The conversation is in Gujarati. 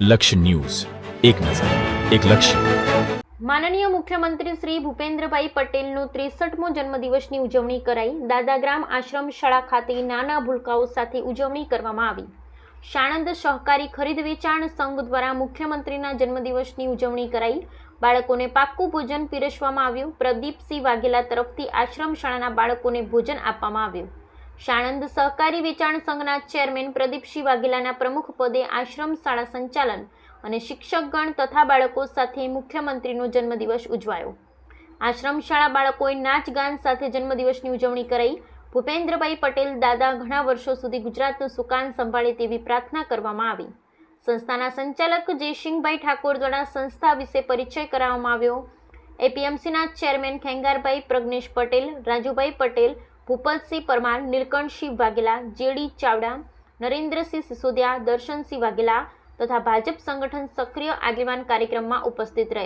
લક્ષ્ય ન્યૂઝ. એક નજર, એક લક્ષ્ય. માનનીય મુખ્યમંત્રી શ્રી ભૂપેન્દ્રભાઈ પટેલનો ત્રેસઠમો જન્મદિવસની ઉજવણી કરાઈ. દાદાગ્રામ આશ્રમ શાળા ખાતે નાના ભૂલકાઓ સાથે ઉજવણી કરવામાં આવી. સાણંદ સહકારી ખરીદ વેચાણ સંઘ દ્વારા મુખ્યમંત્રીના જન્મદિવસની ઉજવણી કરાઈ. બાળકોને પાક્કું ભોજન પીરસવામાં આવ્યું. પ્રદીપસિંહ વાઘેલા તરફથી આશ્રમ શાળાના બાળકોને ભોજન આપવામાં આવ્યું. સાણંદ સહકારી વેચાણ સંઘના ચેરમેન પ્રદીપસિંહ વાઘેલાના પ્રમુખ પદે આશ્રમ શાળા સંચાલન અને શિક્ષકગણ તથા બાળકો સાથે મુખ્યમંત્રીનો જન્મદિવસ ઉજવાયો. આશ્રમ શાળા બાળકોએ નાચ ગાન સાથે જન્મદિવસની ઉજવણી કરાઈ. ભૂપેન્દ્રભાઈ પટેલ દાદા ઘણા વર્ષો સુધી ગુજરાતનું સુકાન સંભાળે તેવી પ્રાર્થના કરવામાં આવી. સંસ્થાના સંચાલક જયસિંહભાઈ ઠાકોર દ્વારા સંસ્થા વિશે પરિચય કરાવવામાં આવ્યો. એપીએમસીના ચેરમેન ખેંગારભાઈ પ્રજ્ઞેશ પટેલ, રાજુભાઈ પટેલ ભૂપતસિંહ પરમાર, નીલકંઠસિંહ વાઘેલા જેડી ચાવડા, નરેન્દ્રસિંહ સિસોદિયા, દર્શનસિંહ વાઘેલા તથા ભાજપ સંગઠન સક્રિય આગેવાન કાર્યક્રમમાં ઉપસ્થિત રહેલ